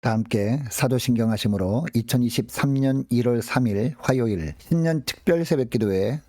다 함께 사도신경 하심으로 2023년 1월 3일 화요일 신년 특별 새벽 기도회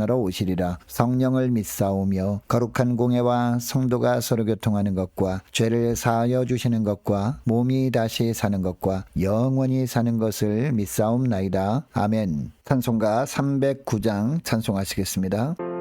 하러 오시리라. 성령을 믿사오며 거룩한 공예와 성도가 서로 교통하는 것과 죄를 사하여 주시는 것과 몸이 다시 사는 것과 영원히 사는 것을 믿사옵나이다. 아멘. 찬송가 309장 찬송하시겠습니다.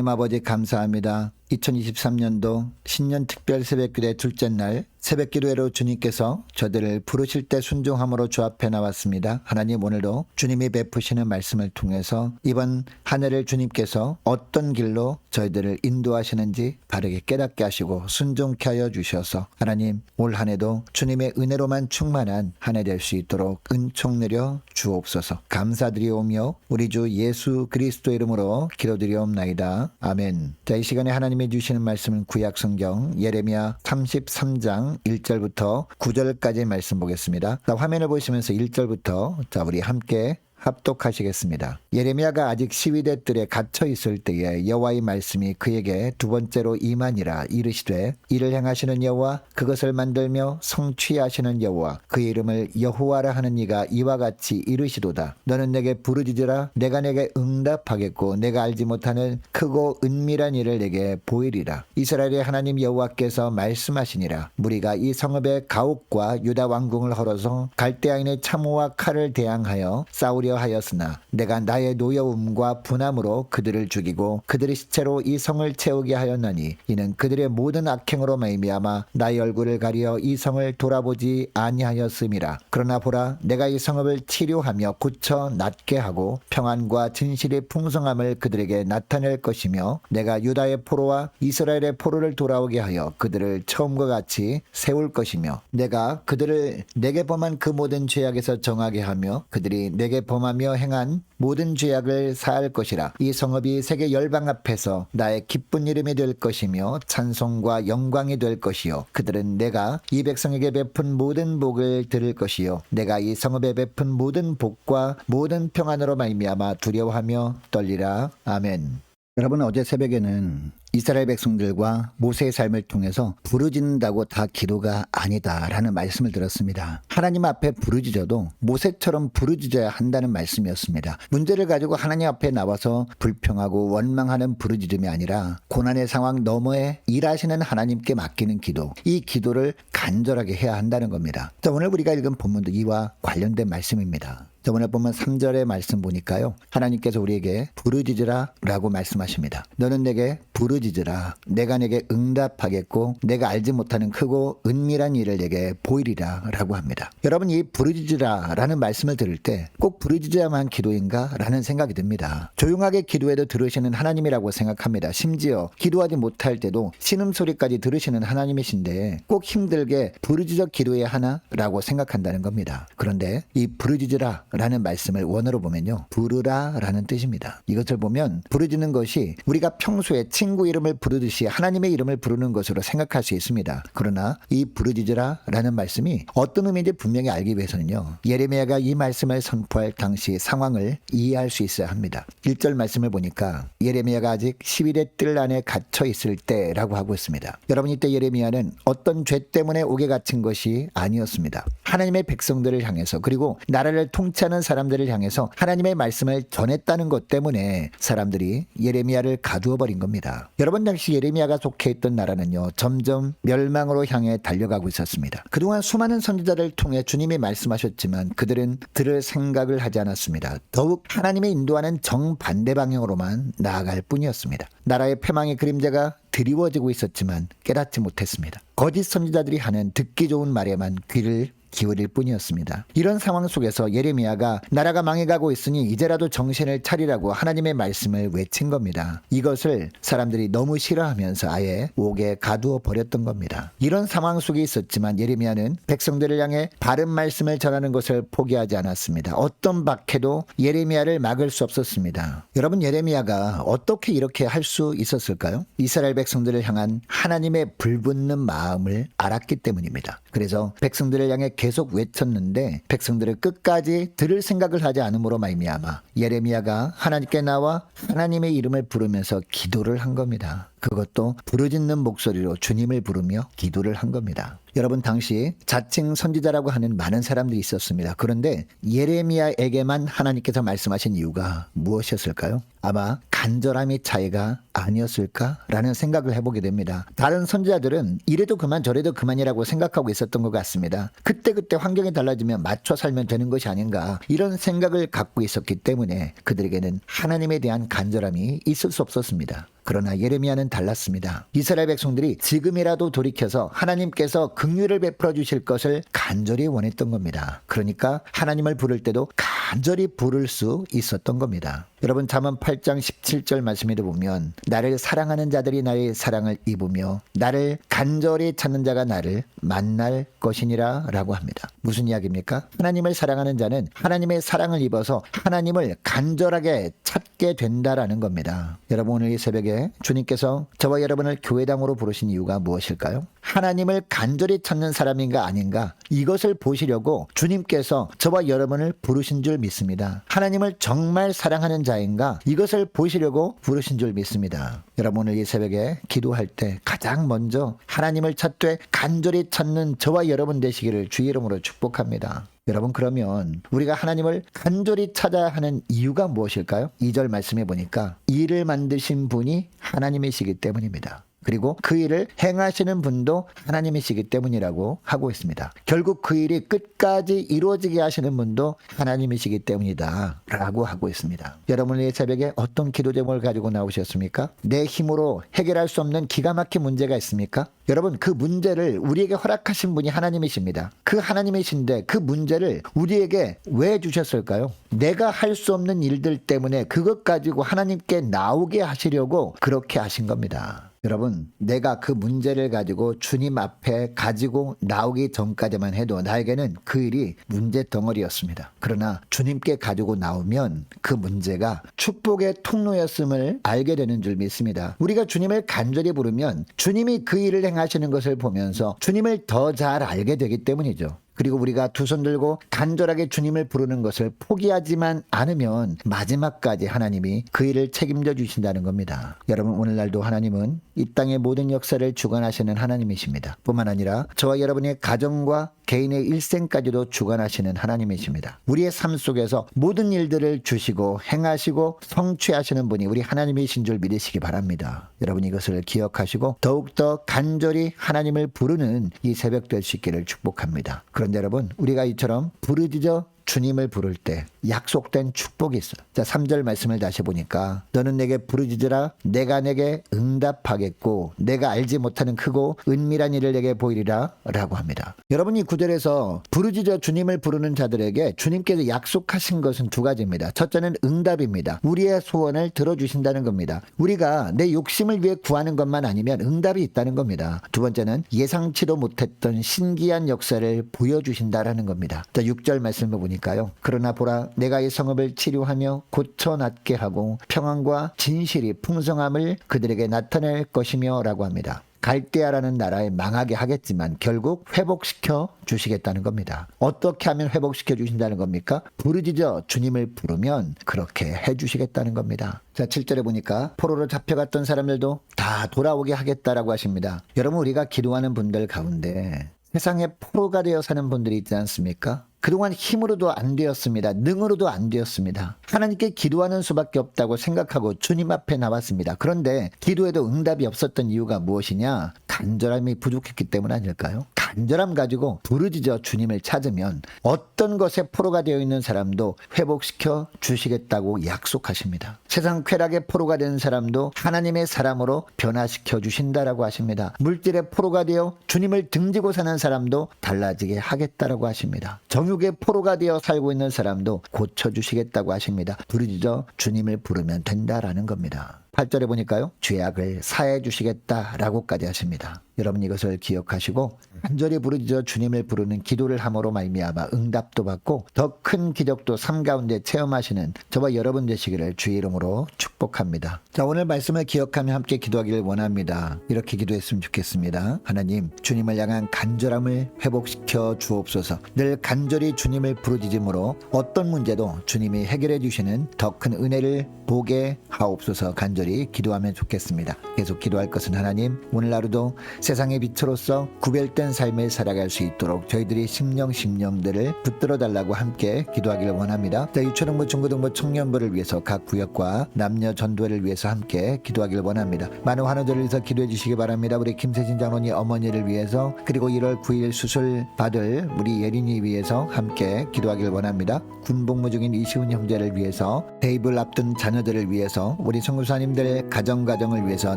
하나님 아버지 감사합니다. 2023년도 신년 특별 새벽기도의 둘째 날 새벽 기도회로 주님께서 저들을 부르실 때 순종함으로 주 앞에 나왔습니다. 하나님 오늘도 주님이 베푸시는 말씀을 통해서 이번 한 해를 주님께서 어떤 길로 저희들을 인도하시는지 바르게 깨닫게 하시고 순종케 하여 주셔서 하나님 올 한 해도 주님의 은혜로만 충만한 한 해 될 수 있도록 은총 내려 주옵소서 감사드리오며 우리 주 예수 그리스도 이름으로 기도드리옵나이다. 아멘. 자, 이 시간에 하나님이 주시는 말씀은 구약 성경 예레미야 33장 1절부터 9절까지 말씀 보겠습니다. 자, 화면을 보시면서 1절부터 자, 우리 함께 합독하시겠습니다. 예레미야가 아직 시위대 뜰에 갇혀 있을 때에 여호와의 말씀이 그에게 두 번째로 임하니라 이르시되 이를 행하시는 여호와 그것을 만들며 성취하시는 여호와 그 이름을 여호와라 하는 이가 이와 같이 이르시도다. 너는 내게 부르짖으라. 내가 내게 응답하겠고 내가 알지 못하는 크고 은밀한 일을 내게 보이리라. 이스라엘의 하나님 여호와께서 말씀하시니라. 무리가 이 성읍의 가옥과 유다 왕궁을 헐어서 갈대아인의 참호와 칼을 대항하여 싸우려 하려 하였으나 내가 나의 노여움과 분함으로 그들을 죽이고 그들의 시체로 이 성을 채우게 하였나니 이는 그들의 모든 악행으로 말미암아 나의 얼굴을 가리어 이 성을 돌아보지 아니하였음이라. 그러나 보라 내가 이 성읍을 치료하며 고쳐 낫게 하고 평안과 진실의 풍성함을 그들에게 나타낼 것이며 내가 유다의 포로와 이스라엘의 포로를 돌아오게 하여 그들을 처음과 같이 세울 것이며 내가 그들을 내게 범한 그 모든 죄악에서 정하게 하며 그들이 내게 범 하며 행한 모든 죄악을 사할 것이라. 이 성읍이 세계 열방 앞에서 나의 기쁜 이름이 될 것이며 찬송과 영광이 될 것이요. 그들은 내가 이 백성에게 베푼 모든 복을 들을 것이요. 내가 이 성읍에 베푼 모든 복과 모든 평안으로 말미암아 두려워하며 떨리라. 아멘. 여러분 어제 새벽에는 이스라엘 백성들과 모세의 삶을 통해서 부르짖는다고 다 기도가 아니다라는 말씀을 들었습니다. 하나님 앞에 부르짖어도 모세처럼 부르짖어야 한다는 말씀이었습니다. 문제를 가지고 하나님 앞에 나와서 불평하고 원망하는 부르짖음이 아니라 고난의 상황 너머에 일하시는 하나님께 맡기는 기도. 이 기도를 간절하게 해야 한다는 겁니다. 자, 오늘 우리가 읽은 본문도 이와 관련된 말씀입니다. 저번에 보면 3절의 말씀 보니까요. 하나님께서 우리에게 부르짖으라 라고 말씀하십니다. 너는 내게 부르짖으라. 내가 내게 응답하겠고 내가 알지 못하는 크고 은밀한 일을 내게 보이리라 라고 합니다. 여러분 이 부르짖으라 라는 말씀을 들을 때 꼭 부르짖어야만 기도인가 라는 생각이 듭니다. 조용하게 기도해도 들으시는 하나님이라고 생각합니다. 심지어 기도하지 못할 때도 신음소리까지 들으시는 하나님이신데 꼭 힘들게 부르짖어 기도해야 하나 라고 생각한다는 겁니다. 그런데 이 부르짖으라 라는 말씀을 원어로 보면요. 부르라 라는 뜻입니다. 이것을 보면 부르짖는 것이 우리가 평소에 친구 이름을 부르듯이 하나님의 이름을 부르는 것으로 생각할 수 있습니다. 그러나 이 부르짖으라 라는 말씀이 어떤 의미인지 분명히 알기 위해서는요. 예레미야가 이 말씀을 선포할 당시 상황을 이해할 수 있어야 합니다. 1절 말씀을 보니까 예레미야가 아직 10일의 뜰 안에 갇혀 있을 때라고 하고 있습니다. 여러분 이때 예레미야는 어떤 죄 때문에 옥에 갇힌 것이 아니었습니다. 하나님의 백성들을 향해서 그리고 나라를 통치 하는 사람들을 향해서 하나님의 말씀을 전했다는 것 때문에 사람들이 예레미야를 가두어 버린 겁니다. 여러분 당시 예레미야가 속해 있던 나라는요. 점점 멸망으로 향해 달려가고 있었습니다. 그동안 수많은 선지자를 통해 주님이 말씀하셨지만 그들은 들을 생각을 하지 않았습니다. 더욱 하나님의 인도하는 정반대 방향으로만 나아갈 뿐이었습니다. 나라의 패망의 그림자가 드리워지고 있었지만 깨닫지 못했습니다. 거짓 선지자들이 하는 듣기 좋은 말에만 귀를 기울일 뿐이었습니다. 이런 상황 속에서 예레미야가 나라가 망해가고 있으니 이제라도 정신을 차리라고 하나님의 말씀을 외친 겁니다. 이것을 사람들이 너무 싫어하면서 아예 옥에 가두어 버렸던 겁니다. 이런 상황 속에 있었지만 예레미야는 백성들을 향해 바른 말씀을 전하는 것을 포기하지 않았습니다. 어떤 박해도 예레미야를 막을 수 없었습니다. 여러분 예레미야가 어떻게 이렇게 할 수 있었을까요? 이스라엘 백성들을 향한 하나님의 불붙는 마음을 알았기 때문입니다. 그래서 백성들을 향해 계속 외쳤는데 백성들을 끝까지 들을 생각을 하지 않음으로 말미암아 예레미야가 하나님께 나와 하나님의 이름을 부르면서 기도를 한 겁니다. 그것도 부르짖는 목소리로 주님을 부르며 기도를 한 겁니다. 여러분 당시 자칭 선지자라고 하는 많은 사람들이 있었습니다. 그런데 예레미야에게만 하나님께서 말씀하신 이유가 무엇이었을까요? 아마 간절함의 차이가 아니었을까라는 생각을 해보게 됩니다. 다른 선지자들은 이래도 그만 저래도 그만이라고 생각하고 있었던 것 같습니다. 그때그때 환경이 달라지면 맞춰 살면 되는 것이 아닌가 이런 생각을 갖고 있었기 때문에 그들에게는 하나님에 대한 간절함이 있을 수 없었습니다. 그러나 예레미야는 달랐습니다. 이스라엘 백성들이 지금이라도 돌이켜서 하나님께서 긍휼을 베풀어 주실 것을 간절히 원했던 겁니다. 그러니까 하나님을 부를 때도 간절히 부를 수 있었던 겁니다. 여러분 잠언 8장 17절 말씀에 보면 나를 사랑하는 자들이 나의 사랑을 입으며 나를 간절히 찾는 자가 나를 만날 것이니라 라고 합니다. 무슨 이야기입니까? 하나님을 사랑하는 자는 하나님의 사랑을 입어서 하나님을 간절하게 찾게 된다라는 겁니다. 여러분 오늘 이 새벽에 주님께서 저와 여러분을 교회당으로 부르신 이유가 무엇일까요? 하나님을 간절히 찾는 사람인가 아닌가 이것을 보시려고 주님께서 저와 여러분을 부르신 줄 믿습니다. 하나님을 정말 사랑하는 자 인가 이것을 보시려고 부르신 줄 믿습니다. 여러분 오늘 이 새벽에 기도할 때 가장 먼저 하나님을 찾되 간절히 찾는 저와 여러분 되시기를 주의 이름으로 축복합니다. 여러분 그러면 우리가 하나님을 간절히 찾아야 하는 이유가 무엇일까요? 2절 말씀해 보니까 이를 만드신 분이 하나님이시기 때문입니다. 그리고 그 일을 행하시는 분도 하나님이시기 때문이라고 하고 있습니다. 결국 그 일이 끝까지 이루어지게 하시는 분도 하나님이시기 때문이다. 라고 하고 있습니다. 여러분 이 새벽에 어떤 기도 제목을 가지고 나오셨습니까? 내 힘으로 해결할 수 없는 기가 막힌 문제가 있습니까? 여러분 그 문제를 우리에게 허락하신 분이 하나님이십니다. 그 하나님이신데 그 문제를 우리에게 왜 주셨을까요? 내가 할 수 없는 일들 때문에 그것 가지고 하나님께 나오게 하시려고 그렇게 하신 겁니다. 여러분, 내가 그 문제를 가지고 주님 앞에 가지고 나오기 전까지만 해도 나에게는 그 일이 문제 덩어리였습니다. 그러나 주님께 가지고 나오면 그 문제가 축복의 통로였음을 알게 되는 줄 믿습니다. 우리가 주님을 간절히 부르면 주님이 그 일을 행하시는 것을 보면서 주님을 더 잘 알게 되기 때문이죠. 그리고 우리가 두 손 들고 간절하게 주님을 부르는 것을 포기하지만 않으면 마지막까지 하나님이 그 일을 책임져 주신다는 겁니다. 여러분 오늘날도 하나님은 이 땅의 모든 역사를 주관하시는 하나님이십니다. 뿐만 아니라 저와 여러분의 가정과 개인의 일생까지도 주관하시는 하나님이십니다. 우리의 삶 속에서 모든 일들을 주시고 행하시고 성취하시는 분이 우리 하나님이신 줄 믿으시기 바랍니다. 여러분 이것을 기억하시고 더욱더 간절히 하나님을 부르는 이 새벽 될 수 있기를 축복합니다. 그런데 여러분 우리가 이처럼 부르짖어 주님을 부를 때 약속된 축복이 있어요. 자, 3절 말씀을 다시 보니까 너는 내게 부르짖으라 내가 내게 응답하겠고 내가 알지 못하는 크고 은밀한 일을 내게 보이리라 라고 합니다. 여러분 이 구절에서 부르짖어 주님을 부르는 자들에게 주님께서 약속하신 것은 두 가지입니다. 첫째는 응답입니다. 우리의 소원을 들어 주신다는 겁니다. 우리가 내 욕심을 위해 구하는 것만 아니면 응답이 있다는 겁니다. 두 번째는 예상치도 못했던 신기한 역사를 보여 주신다라는 겁니다. 자, 6절 말씀을 보니까 요. 그러나 보라 내가 이 성읍을 치료하며 고쳐 낫게 하고 평안과 진실이 풍성함을 그들에게 나타낼 것이며 라고 합니다. 갈대아라는 나라에 망하게 하겠지만 결국 회복시켜 주시겠다는 겁니다. 어떻게 하면 회복시켜 주신다는 겁니까? 부르짖어 주님을 부르면 그렇게 해 주시겠다는 겁니다. 자, 7절에 보니까 포로로 잡혀갔던 사람들도 다 돌아오게 하겠다라고 하십니다. 여러분 우리가 기도하는 분들 가운데 세상에 포로가 되어 사는 분들이 있지 않습니까? 그동안 힘으로도 안 되었습니다. 능으로도 안 되었습니다. 하나님께 기도하는 수밖에 없다고 생각하고 주님 앞에 나왔습니다. 그런데 기도에도 응답이 없었던 이유가 무엇이냐? 간절함이 부족했기 때문 아닐까요? 간절함 가지고 부르짖어 주님을 찾으면 어떤 것에 포로가 되어 있는 사람도 회복시켜 주시겠다고 약속하십니다. 세상 쾌락의 포로가 된 사람도 하나님의 사람으로 변화시켜 주신다라고 하십니다. 물질의 포로가 되어 주님을 등지고 사는 사람도 달라지게 하겠다라고 하십니다. 정 욕의 포로가 되어 살고 있는 사람도 고쳐 주시겠다고 하십니다. 부르짖어 주님을 부르면 된다라는 겁니다. 8절에 보니까요. 죄악을 사해 주시겠다라고까지 하십니다. 여러분 이것을 기억하시고 간절히 부르짖어 주님을 부르는 기도를 함으로 말미암아 응답도 받고 더 큰 기적도 삶 가운데 체험하시는 저와 여러분 되시기를 주의 이름으로 축복합니다. 자 오늘 말씀을 기억하며 함께 기도하기를 원합니다. 이렇게 기도했으면 좋겠습니다. 하나님 주님을 향한 간절함을 회복시켜 주옵소서. 늘 간절히 주님을 부르짖음으로 어떤 문제도 주님이 해결해 주시는 더 큰 은혜를 보게 하옵소서 간절히 기도하면 좋겠습니다. 계속 기도할 것은 하나님 오늘 하루도 세상의 빛으로서 구별된 삶을 살아갈 수 있도록 저희들이 심령 심령들을 붙들어 달라고 함께 기도하기를 원합니다. 자, 유초등부 중고등부 청년부를 위해서 각 구역과 남녀 전도회를 위해서 함께 기도하기를 원합니다. 많은 환우들을 위해서 기도해 주시기 바랍니다. 우리 김세진 장로님 어머니를 위해서 그리고 1월 9일 수술 받을 우리 예린이 위해서 함께 기도하기를 원합니다. 군복무 중인 이시훈 형제를 위해서 대입을 앞둔 자녀들을 위해서 우리 성교사님들 가정 가정을 위해서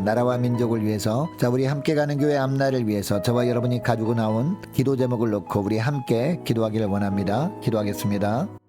나라와 민족을 위해서 자 우리 함께 가는 교회 앞날을 위해서 저와 여러분이 가지고 나온 기도 제목을 놓고 우리 함께 기도하기를 원합니다. 기도하겠습니다.